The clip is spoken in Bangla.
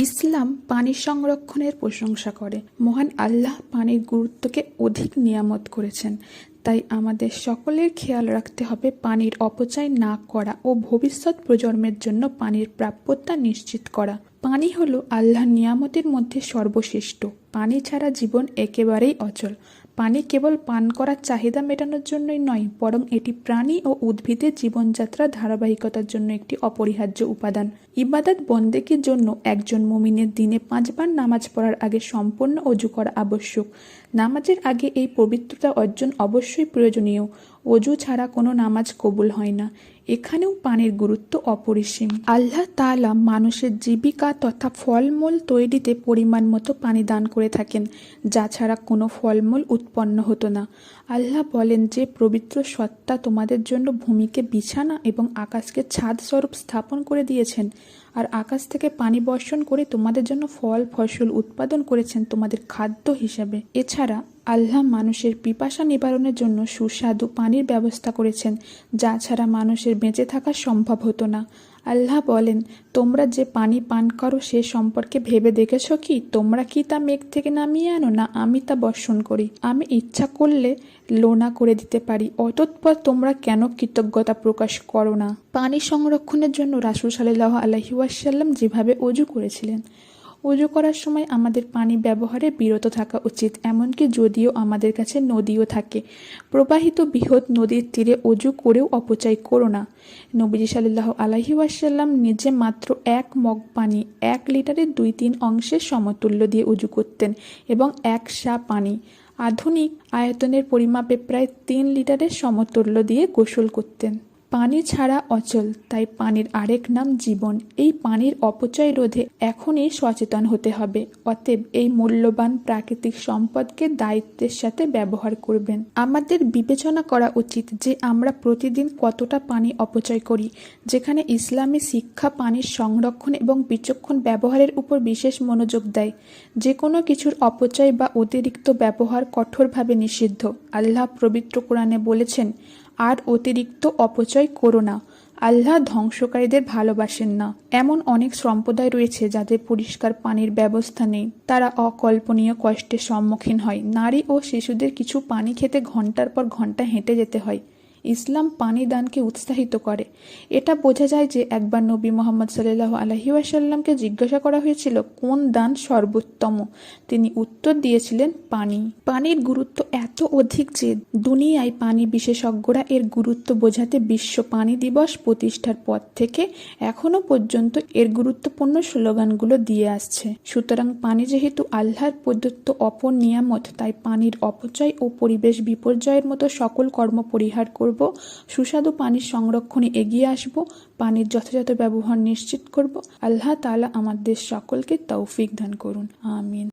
ইসলাম পানি সংরক্ষণের প্রশংসা করে। মহান আল্লাহ পানির গুরুত্বকে অধিক নিয়ামত করেছেন। তাই আমাদের সকলের খেয়াল রাখতে হবে পানির অপচয় না করা ও ভবিষ্যৎ প্রজন্মের জন্য পানির প্রাপ্যতা নিশ্চিত করা। পানি হলো আল্লাহ নিয়ামতের মধ্যে সর্বশ্রেষ্ঠ। পানি ছাড়া জীবন একেবারেই অচল। পানি কেবল পান করার চাহিদা মেটানোর জন্যই নয়, বরং এটি প্রাণী ও উদ্ভিদের জীবনযাত্রা ধারাবাহিকতার জন্য একটি অপরিহার্য উপাদান। ইবাদত বন্দেকের জন্য একজন মুমিনের দিনে পাঁচবার নামাজ পড়ার আগে সম্পূর্ণ অজু করা আবশ্যক। নামাজের আগে এই পবিত্রতা অর্জন অবশ্যই প্রয়োজনীয়। অজু ছাড়া কোনো নামাজ কবুল হয় না। এখানেও পানির গুরুত্ব অপরিসীম। আল্লাহ তালা মানুষের জীবিকা তথা ফলমূল তৈরিতে পরিমাণ মতো পানি দান করে থাকেন, যা ছাড়া কোনো ফলমূল উৎপন্ন হতো না। আল্লাহ বলেন, যে পবিত্র সত্তা তোমাদের জন্য ভূমিকে বিছানা এবং আকাশকে ছাদ স্বরূপ স্থাপন করে দিয়েছেন, আর আকাশ থেকে পানি বর্ষণ করে তোমাদের জন্য ফল, ফসল উৎপাদন করেছেন তোমাদের খাদ্য হিসাবে। এছাড়া আল্লাহ মানুষের পিপাসা নিবারণের জন্য সুস্বাদু পানির ব্যবস্থা করেছেন, যা ছাড়া মানুষের বেঁচে থাকা সম্ভব হতো না। আল্লাহ বলেন, তোমরা যে পানি পান করো, সে সম্পর্কে ভেবে দেখেছ কি? তোমরা কি তা মেঘ থেকে নামিয়ে আনো, না আমি তা বর্ষণ করি? আমি ইচ্ছা করলে লোনা করে দিতে পারি, অতঃপর তোমরা কেন কৃতজ্ঞতা প্রকাশ করো না? পানি সংরক্ষণের জন্য রাসুল সাল্লাহ আলহি ওয়াসাল্লাম যেভাবে অজু করেছিলেন অজু করার সময় আমাদের পানি ব্যবহারে বিরত থাকা উচিত, এমনকি যদিও আমাদের কাছে নদীও থাকে। প্রবাহিত বৃহৎ নদীর তীরে অজু করেও অপচয় করো না। নবীজি সাল্লাহ আলাহি ওয়াসাল্লাম নিজে মাত্র এক মগ পানি, এক লিটারের দুই তিন অংশের সমতুল্য দিয়ে উজু করতেন এবং এক সা পানি। আধুনিক আয়তনের পরিমাপে প্রায় তিন লিটারের সমতুল্য দিয়ে গোসল করতেন। পানি ছাড়া অচল, তাই পানির আরেক নাম জীবন। এই পানির অপচয় রোধে এখনই সচেতন হতে হবে। অতএব এই মূল্যবান প্রাকৃতিক সম্পদকে দায়িত্বের সাথে ব্যবহার করবেন। আমাদের বিবেচনা করা উচিত যে আমরা প্রতিদিন কতটা পানি অপচয় করি, যেখানে ইসলামী শিক্ষা পানির সংরক্ষণ এবং বিচক্ষণ ব্যবহারের উপর বিশেষ মনোযোগ দেয়। যে কোনো কিছুর অপচয় বা অতিরিক্ত ব্যবহার কঠোরভাবে নিষিদ্ধ। আল্লাহ পবিত্র কোরআনে বলেছেন আর অতিরিক্ত অপচয় করো না। আল্লাহ ধ্বংসকারীদের ভালোবাসেন না। এমন অনেক সম্প্রদায় রয়েছে যাদের পরিষ্কার পানির ব্যবস্থা নেই। তারা অকল্পনীয় কষ্টের সম্মুখীন হয়। নারী ও শিশুদের কিছু পানি খেতে ঘণ্টার পর ঘণ্টা হেঁটে যেতে হয়। ইসলাম পানি দানকে উৎসাহিত করে। এটা বোঝা যায় যে একবার নবী মোহাম্মদ সাল্লাহ আলহি ওয়াসাল্লামকে জিজ্ঞাসা করা হয়েছিল, কোন দান সর্বোত্তম? তিনি উত্তর দিয়েছিলেন, পানি। পানির গুরুত্ব এত অধিক যে দুনিয়ায় পানি বিশেষজ্ঞরা এর গুরুত্ব বোঝাতে বিশ্ব পানি দিবস প্রতিষ্ঠার পর থেকে এখনও পর্যন্ত এর গুরুত্বপূর্ণ স্লোগানগুলো দিয়ে আসছে। সুতরাং পানি যেহেতু আল্লাহর প্রদত্ত অপর নিয়ামত, তাই পানির অপচয় ও পরিবেশ বিপর্যয়ের মতো সকল কর্ম পরিহার করব, সুস্বাদু পানির সংরক্ষণে এগিয়ে আসব, পানির যথাযথ ব্যবহার নিশ্চিত করব। আল্লাহ তালা আমাদের সকলকে তৌফিক দান করুন। আমিন।